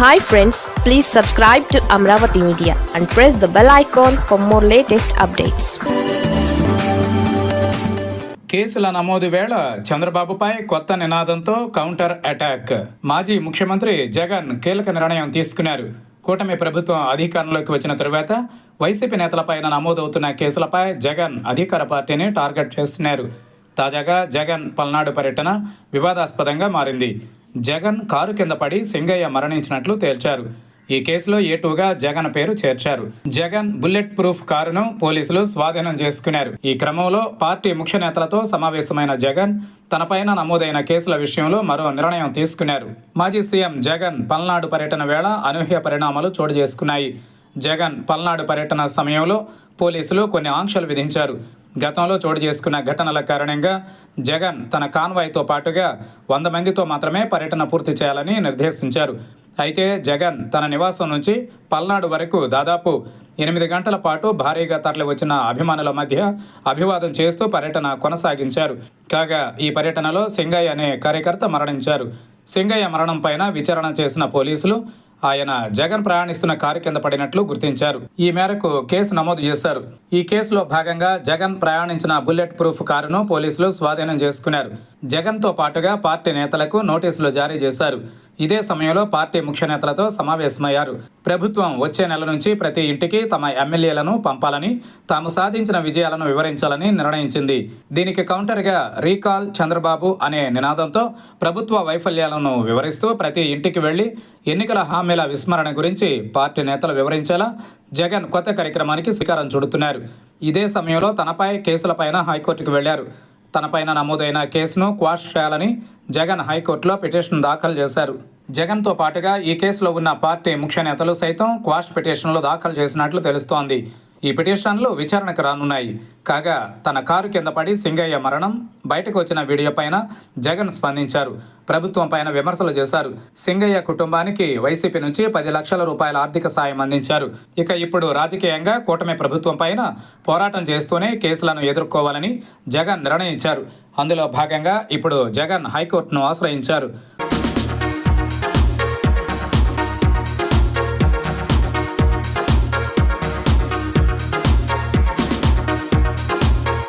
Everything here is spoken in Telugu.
Hi friends please subscribe to Amaravati media and press the bell icon for more latest updates కేసుల నమోదు వేళ చంద్రబాబుపై కొత్త నినాదంతో కౌంటర్ అటాక్. మాజీ ముఖ్యమంత్రి జగన్ కీలక నిర్ణయం తీసుకున్నారు. కూటమి ప్రభుత్వం అధికారంలోకి వచ్చిన తరువాత వైసీపీ నేతలపైన నమోదవుతున్న కేసులపై జగన్ అధికార పార్టీని టార్గెట్ చేస్తున్నారు. తాజాగా జగన్ పల్నాడు పర్యటన వివాదాస్పదంగా మారింది. జగన్ కారు కింద పడి సింగయ్య మరణించినట్లు తేల్చారు. ఈ కేసులో ఏటుగా జగన్ పేరు చేర్చారు. జగన్ బుల్లెట్ ప్రూఫ్ కారును పోలీసులు స్వాధీనం చేసుకున్నారు. ఈ క్రమంలో పార్టీ ముఖ్య నేతలతో సమావేశమైన జగన్ తనపైన నమోదైన కేసుల విషయంలో మరో నిర్ణయం తీసుకున్నారు. మాజీ సీఎం జగన్ పల్నాడు పర్యటన వేళ అనూహ్య పరిణామాలు చోటు చేసుకున్నాయి. జగన్ పల్నాడు పర్యటన సమయంలో పోలీసులు కొన్ని ఆంక్షలు విధించారు. గతంలో చోటు చేసుకున్న ఘటనల కారణంగా జగన్ తన కాన్వాయ్తో పాటుగా వంద మందితో మాత్రమే పర్యటన పూర్తి చేయాలని నిర్దేశించారు. అయితే జగన్ తన నివాసం నుంచి పల్నాడు వరకు దాదాపు ఎనిమిది గంటల పాటు భారీగా తరలి వచ్చిన అభిమానుల మధ్య అభివాదం చేస్తూ పర్యటన కొనసాగించారు. కాగా ఈ పర్యటనలో సింగయ్య అనే కార్యకర్త మరణించారు. సింగయ్య మరణం పైన విచారణ చేసిన పోలీసులు ఆయన జగన్ ప్రయాణిస్తున్న కారు కింద పడినట్లు గుర్తించారు. ఈ మేరకు కేసు నమోదు చేశారు. ఈ కేసులో భాగంగా జగన్ ప్రయాణించిన బుల్లెట్ ప్రూఫ్ కారును పోలీసులు స్వాధీనం చేసుకున్నారు. జగన్తో పాటుగా పార్టీ నేతలకు నోటీసులు జారీ చేశారు. ఇదే సమయంలో పార్టీ ముఖ్య నేతలతో సమావేశమయ్యారు. ప్రభుత్వం వచ్చే నెల నుంచి ప్రతి ఇంటికి తమ ఎమ్మెల్యేలను పంపాలని తాము సాధించిన విజయాలను వివరించాలని నిర్ణయించింది. దీనికి కౌంటర్గా రీకాల్ చంద్రబాబు అనే నినాదంతో ప్రభుత్వ వైఫల్యాలను వివరిస్తూ ప్రతి ఇంటికి వెళ్ళి ఎన్నికల హామీ హామీల విస్మరణ గురించి పార్టీ నేతలు వివరించేలా జగన్ కొత్త కార్యక్రమానికి శ్రీకారం చుడుతున్నారు. ఇదే సమయంలో తనపై కేసులపైన హైకోర్టుకు వెళ్ళారు. తనపైన నమోదైన కేసును క్వాష్ చేయాలని జగన్ హైకోర్టులో పిటిషన్ దాఖలు చేశారు. జగన్తో పాటుగా ఈ కేసులో ఉన్న పార్టీ ముఖ్య నేతలు సైతం క్వాష్ పిటిషన్లు దాఖలు చేసినట్లు తెలుస్తోంది. ఈ పిటిషన్లు విచారణకు రానున్నాయి. కాగా తన కారు కింద పడి సింగయ్య మరణం బయటకు వచ్చిన వీడియో పైన జగన్ స్పందించారు. ప్రభుత్వం పైన విమర్శలు చేశారు. సింగయ్య కుటుంబానికి వైసీపీ నుంచి పది లక్షల రూపాయల ఆర్థిక సాయం అందించారు. ఇక ఇప్పుడు రాజకీయంగా కూటమి ప్రభుత్వం పైన పోరాటం చేస్తూనే కేసులను ఎదుర్కోవాలని జగన్ నిర్ణయించారు. అందులో భాగంగా ఇప్పుడు జగన్ హైకోర్టును ఆశ్రయించారు.